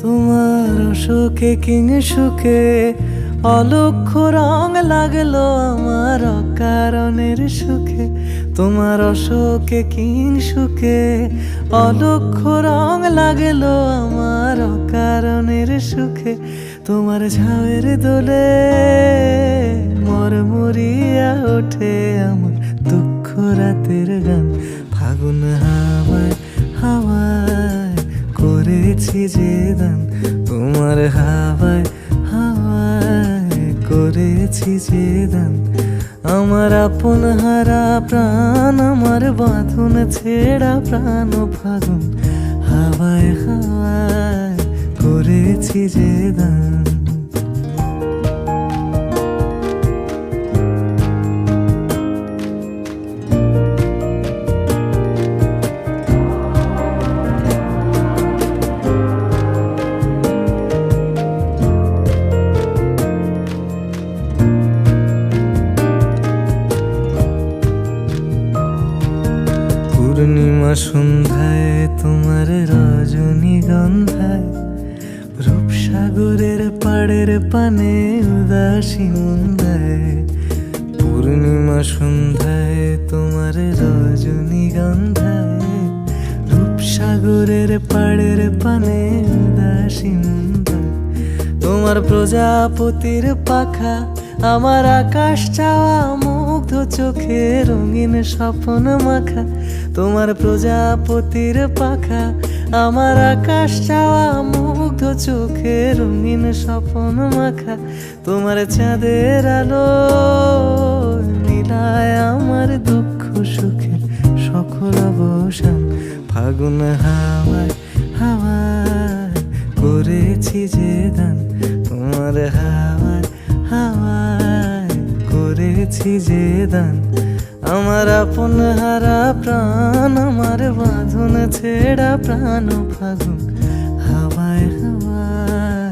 তোমার অশোকে কিং সুখে অলক্ষ রং লাগল আমার অকারণের সুখে, তোমার অশোকে কিং সুখে। অলক্ষ রং লাগল আমার অকারণের সুখে, তোমার ঝাউয়ের দোলে মরমরিয়া ওঠে আমার দুঃখ রাতের গান। ফাগুন হাওয়ায় হাওয়ায় করেছি যে দান, তোমার হাওয়ায় করেছি যে দান আমার আপন হারা প্রাণ, আমার বাঁধন ছেড়া প্রাণ ফাগুন। হাওয়ায় হাওয়ায় করেছি যে দান পূর্ণিমা সন্ধ্যায় তোমার রজনীগন্ধায় রূপসাগরের পাড়ের পানে উদাসী মন্দায় পূর্ণিমা সন্ধ্যায় তোমার রজনীগন্ধায় রূপসাগরের পাড়ের পানে উদাসী তোমার প্রজাপতির পাখা আমার আকাশ চাওয়া মুগ্ধ চোখে রঙিন স্বপ্ন মাখা, তোমার প্রজাপতির পাখা। আমার আকাশ চাওয়া মুগ্ধ চোখে রঙিন স্বপ্ন মাখা, তোমার চাঁদের আলো মিলায় আমার দুঃখ সুখের সকল অবসান। ফাগুন হাওয়ায় হাওয়ায় করেছি যে দান, তোমার হাওয়ায় হাওয়ায় করেছি যে দান। আমার আপন হারা প্রাণ আমার বাঁধন ছেড়া প্রাণ ফাগুন। হাওয়ায় হাওয়ায়